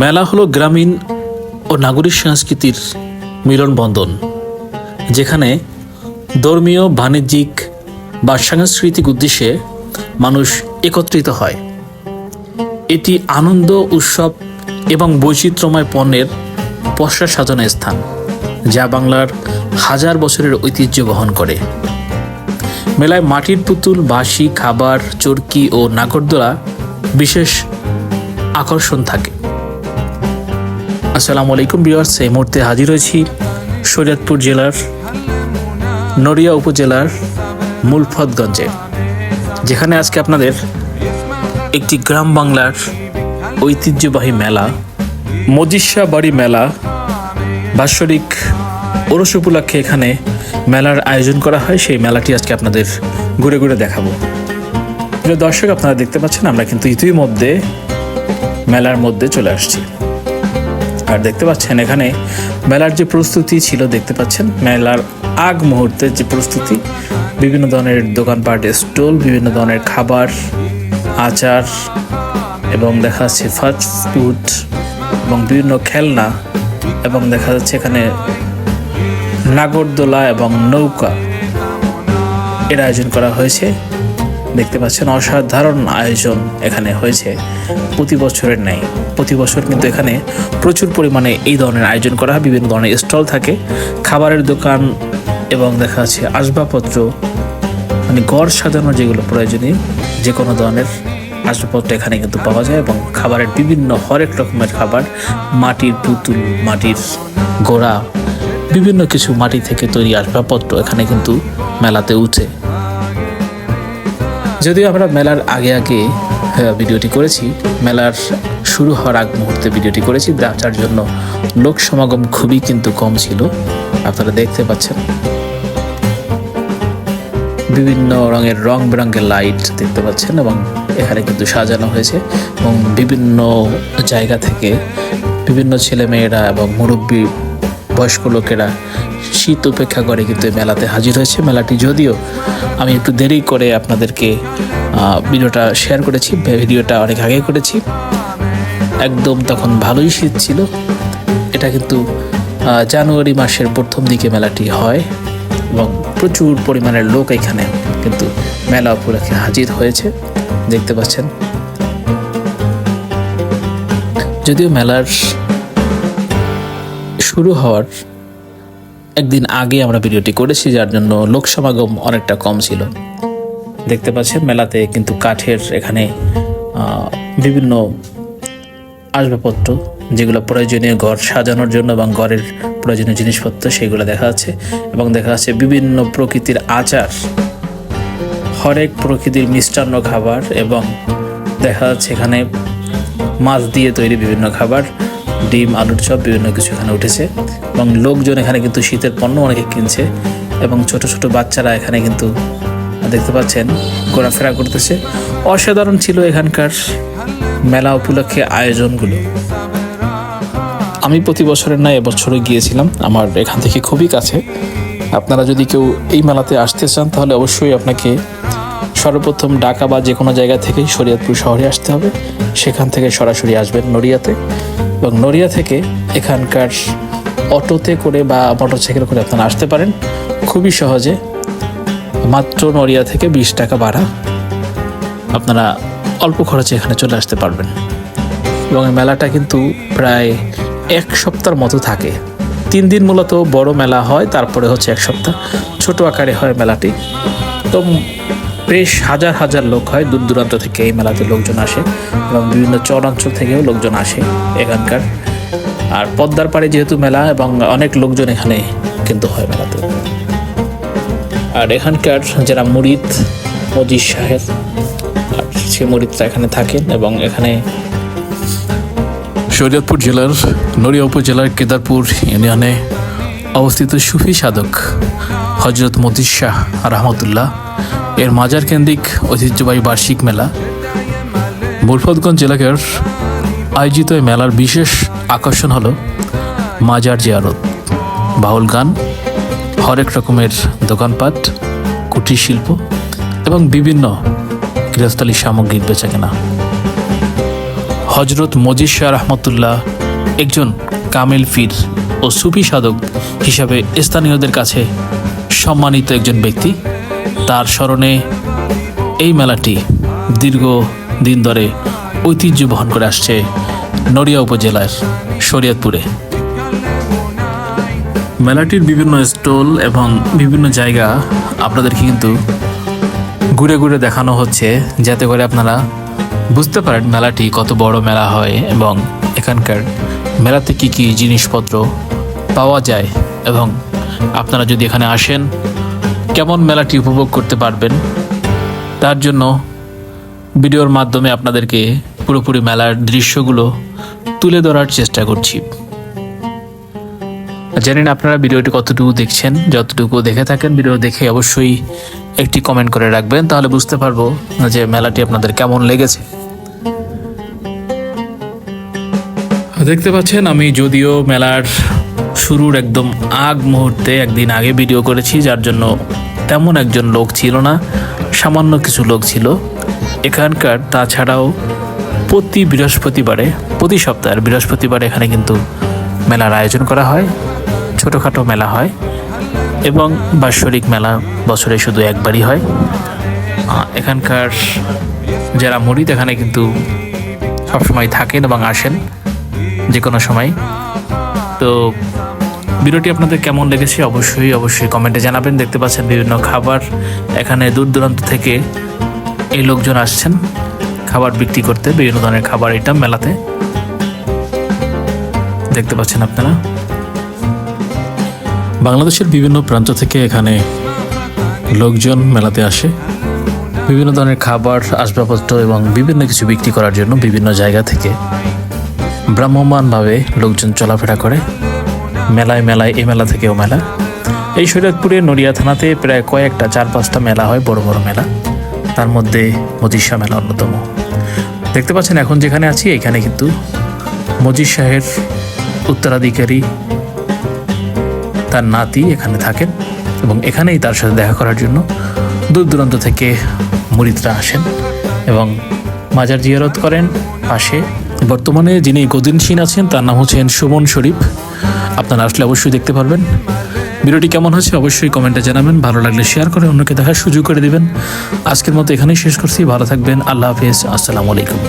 মেলা হলো গ্রামীণ ও নাগরিক সংস্কৃতির মিলন বন্ধন, যেখানে ধর্মীয়, বাণিজ্যিক বা সাংস্কৃতিক উদ্দেশ্যে মানুষ একত্রিত হয়। এটি আনন্দ, উৎসব এবং বৈচিত্র্যময় পণ্যের পসরা সাজানো স্থান, যা বাংলার হাজার বছরের ঐতিহ্য বহন করে। মেলায় মাটির পুতুল, বাঁশি, খাবার, চরকি ও নাগরদোলা বিশেষ আকর্ষণ থাকে। আসসালামু আলাইকুম বিয়ার্স এই মুহূর্তে হাজির হয়েছি শরীয়তপুর জেলার নড়িয়া উপজেলার মুলফতগঞ্জে, যেখানে আজকে আপনাদের একটি গ্রাম বাংলার ঐতিহ্যবাহী মেলা মজিষ্যা বাড়ি মেলা, বাৎসরিক ওরস উপলক্ষে এখানে মেলার আয়োজন করা হয়। সেই মেলাটি আজকে আপনাদের ঘুরে ঘুরে দেখাবো। দর্শক, আপনারা দেখতে পাচ্ছেন আমরা কিন্তু ইতিমধ্যে মেলার মধ্যে চলে আসছি। আর দেখতে পাচ্ছেন এখানে মেলার যে প্রস্তুতি ছিল, দেখতে পাচ্ছেন মেলার আগ মুহূর্তের যে প্রস্তুতি, বিভিন্ন ধরনের দোকানপাট, স্টল, বিভিন্ন ধরনের খাবার, আচার এবং দেখা যাচ্ছে ফাস্ট ফুড এবং বিভিন্ন খেলনা এবং দেখা যাচ্ছে এখানে নাগরদোলা এবং নৌকা এর আয়োজন করা হয়েছে। দেখতে পাচ্ছেন, অসাধারণ আয়োজন এখানে হয়েছে। প্রতি বছরের ন্যায়, প্রতি বছর কিন্তু এখানে প্রচুর পরিমাণে এই ধরনের আয়োজন করা হয়। বিভিন্ন ধরনের স্টল থাকে, খাবারের দোকান এবং দেখা যাচ্ছে আসবাবপত্র মানে গড় সাজানোর যেগুলো প্রয়োজনীয়, যে কোনো ধরনের আসবাবপত্র এখানে কিন্তু পাওয়া যায় এবং খাবারের বিভিন্ন হরেক রকমের খাবার, মাটির পুতুল, মাটির গোড়া বিভিন্ন কিছু মাটি থেকে তৈরি আসবাবপত্র এখানে কিন্তু মেলাতে উঠে। যদিও আমরা মেলার আগে আগে ভিডিওটি করেছি, মেলার শুরু হওয়ার আগ মুহূর্তে ভিডিওটি করেছি, যার জন্য লোক সমাগম খুবই কিন্তু কম ছিল, আপনারা দেখতে পাচ্ছেন। বিভিন্ন রঙের রং বেরঙের লাইট দেখতে পাচ্ছেন এবং এখানে কিন্তু সাজানো হয়েছে এবং বিভিন্ন জায়গা থেকে বিভিন্ন ছেলেমেয়েরা এবং মুরব্বী বয়স্ক লোকেরা শীত উপেক্ষা করে কিন্তু মেলাতে হাজির হয়েছে। মেলাটি যদিও আমি একটু দেরি করে আপনাদেরকে ভিডিওটা শেয়ার করেছি, ভিডিওটা অনেক আগে করেছি। একদম তখন ভালোই শীত ছিল। এটা কিন্তু জানুয়ারি মাসের প্রথম দিকে মেলাটি হয় এবং প্রচুর পরিমাণের লোক এখানে কিন্তু মেলা উপলক্ষে হাজির হয়েছে। দেখতে পাচ্ছেন। যদিও মেলার শুরু হওয়ার একদিন আগে আমরা ভিডিওটি করেছি, যার জন্য লোক সমাগম অনেকটা কম ছিল। দেখতে পাচ্ছেন, মেলাতে কিন্তু কাঠের এখানে বিভিন্ন আসবাবপত্র, যেগুলো প্রয়োজনীয় ঘর সাজানোর জন্য এবং ঘরের প্রয়োজনীয় জিনিসপত্র, সেগুলো দেখা যাচ্ছে। এবং দেখা যাচ্ছে বিভিন্ন প্রকৃতির আচার। হরেক প্রকৃতির মিষ্টান্ন খাবার এবং দেখা যাচ্ছে এখানে মাছ দিয়ে তৈরি বিভিন্ন খাবার। ডিম, আলুর চপ, বিভিন্ন কিছু এখানে উঠেছে। এবং লোকজন এখানে কিন্তু শীতের পণ্য অনেকে কিনছে। এবং ছোট ছোট বাচ্চারা এখানে কিন্তু দেখতে পাচ্ছেন, ঘোরাফেরা করতেছে। অসাধারণ ছিল এখানকার মেলা উপলক্ষে আয়োজনগুলো। আমি প্রতি বছরের নয় এবছরে গিয়েছিলাম। আমার এখান থেকে খুবই কাছে। আপনারা যদি কেউ এই মেলাতে আসতে চান, তাহলে অবশ্যই আপনাকে সর্বপ্রথম ঢাকা বা যে কোনো জায়গা থেকেই শরীয়তপুর শহরে আসতে হবে। সেখান থেকে সরাসরি আসবেন নড়িয়াতে। এবং নড়িয়া থেকে এখানকার অটোতে করে বা মোটরসাইকেল করে আপনারা আসতে পারেন। খুবই সহজে। মাত্র নড়িয়া থেকে বিশ টাকা ভাড়া। আপনারা অল্প খরচে এখানে চলে আসতে পারবেন। এবং মেলাটা কিন্তু প্রায় এক সপ্তাহের মতো থাকে। তিন দিন মূলত বড় মেলা হয়, তারপরে হচ্ছে এক সপ্তাহ। ছোট আকারে হয় মেলাটি। তো বেশ হাজার হাজার লোক হয় দূর দূরান্ত থেকে এই মেলাতে লোকজন আসে এবং বিভিন্ন চরাঞ্চল থেকেও লোকজন আসে এখানকার। আর পদ্মার পাড়ে যেহেতু মেলা এবং অনেক লোকজন এখানে কিন্তু হয় মেলাতে। আর এখানকার যারা মুরিদ, মজিদ সাহেব, আর সে মুরিদরা এখানে থাকেন এবং এখানে শরীয়তপুর জেলার নড়িয়া উপজেলার কেদারপুর ইউনিয়নে অবস্থিত সুফি সাধক হজরত মতিস শাহ রহমতুল্লাহ এর মাজার কেন্দ্রিক ঐতিহ্যবাহী বার্ষিক মেলা। মুরফতগঞ্জ এলাকার আয়োজিত এই মেলার বিশেষ আকর্ষণ হলো মাজার জিয়ারত। বাউল গান, হরেক রকমের দোকানপাট, কুটির শিল্প এবং বিভিন্ন গৃহস্থলী সামগ্রিক বেচাকেনা। হজরত মজিদ শাহ রহমতুল্লাহ একজন কামেল ফির ও সুফি সাধক হিসাবে স্থানীয়দের কাছে সম্মানিত একজন ব্যক্তি। তার স্মরণে এই মেলাটি দীর্ঘ দিন ধরে ঐতিহ্য বহন করে আসছে নড়িয়া উপজেলার শরীয়তপুরে। মেলাটির বিভিন্ন স্টল এবং বিভিন্ন জায়গা আপনাদেরকে কিন্তু ঘুরে ঘুরে দেখানো হচ্ছে, যাতে করে আপনারা বুঝতে পারেন মেলাটি কত বড় মেলা হয় এবং এখানকার মেলাতে কি কি জিনিসপত্র পাওয়া যায় এবং আপনারা যদি এখানে আসেন কেমন মেলাটি উপভোগ করতে পারবেন, তার জন্য ভিডিওর মাধ্যমে আপনাদেরকে পুরোপুরি মেলার দৃশ্যগুলো তুলে ধরার চেষ্টা করছি। জানি না আপনারা ভিডিওটি কতটুকু দেখছেন, যতটুকু দেখে থাকেন, ভিডিও দেখে অবশ্যই একটি কমেন্ট করে রাখবেন, তাহলে বুঝতে পারব যে মেলাটি আপনাদের কেমন লেগেছে। দেখতে পাচ্ছেন, আমি যদিও মেলার শুরুর একদম আগ মুহূর্তে একদিন আগে ভিডিও করেছি, যার জন্য তেমন একজন লোক ছিল না, সামান্য কিছু লোক ছিল। এখানকার তাছাড়াও প্রতি বৃহস্পতিবারে, প্রতি সপ্তাহের বৃহস্পতিবারে এখানে কিন্তু মেলার আয়োজন করা হয়, ছোটোখাটো মেলা হয় এবং বাৎসরিক মেলা বছরে শুধু একবারই হয়। এখানকার যারা মরিদ এখানে কিন্তু সবসময় থাকেন এবং আসেন যে কোনো সময়। তো ভিডিওটি আপনাদের কেমন লেগেছে অবশ্যই অবশ্যই কমেন্টে জানাবেন। দেখতে পাচ্ছেন বিভিন্ন খাবার। এখানে দূর দূরান্ত থেকে এই লোকজন আসছেন খাবার বিক্রি করতে, বিভিন্ন ধরনের খাবার আইটেম মেলাতে। দেখতে পাচ্ছেন আপনারা। বাংলাদেশের বিভিন্ন প্রান্ত থেকে এখানে লোকজন মেলাতে আসে। বিভিন্ন ধরনের খাবার, আসবাবপত্র এবং বিভিন্ন কিছু বিক্রি করার জন্য বিভিন্ন জায়গা থেকে ভ্রাম্যমানভাবে লোকজন চলাফেরা করে। মেলায় মেলায়, এই মেলা থেকেও মেলা। এই শরীয়তপুরে নড়িয়া থানাতে প্রায় কয়েকটা, চার পাঁচটা মেলা হয়, বড় বড় মেলা। তার মধ্যে মজিষা মেলা অন্যতম। দেখতে পাচ্ছেন, এখন যেখানে আছি, এখানে কিন্তু মজিদ শাহের উত্তরাধিকারী তার নাতি এখানে থাকেন এবং এখানেই তার সাথে দেখা করার জন্য দূর দূরান্ত থেকে মুরিদরা আসেন এবং মাজার জিয়ারত করেন পাশে। বর্তমানে যিনি গদিনসীন আছেন, তার নাম হচ্ছেন সুমন শরীফ। আপনারা আসলে অবশ্যই দেখতে পারবেন। ভিডিওটি কেমন হয়েছে অবশ্যই কমেন্টে জানাবেন। ভালো লাগলে শেয়ার করে অন্যকে দেখার সুযোগ করে দেবেন। আজকের মতো এখানেই শেষ করছি। ভালো থাকবেন। আল্লাহ হাফিজ। আসসালামু আলাইকুম।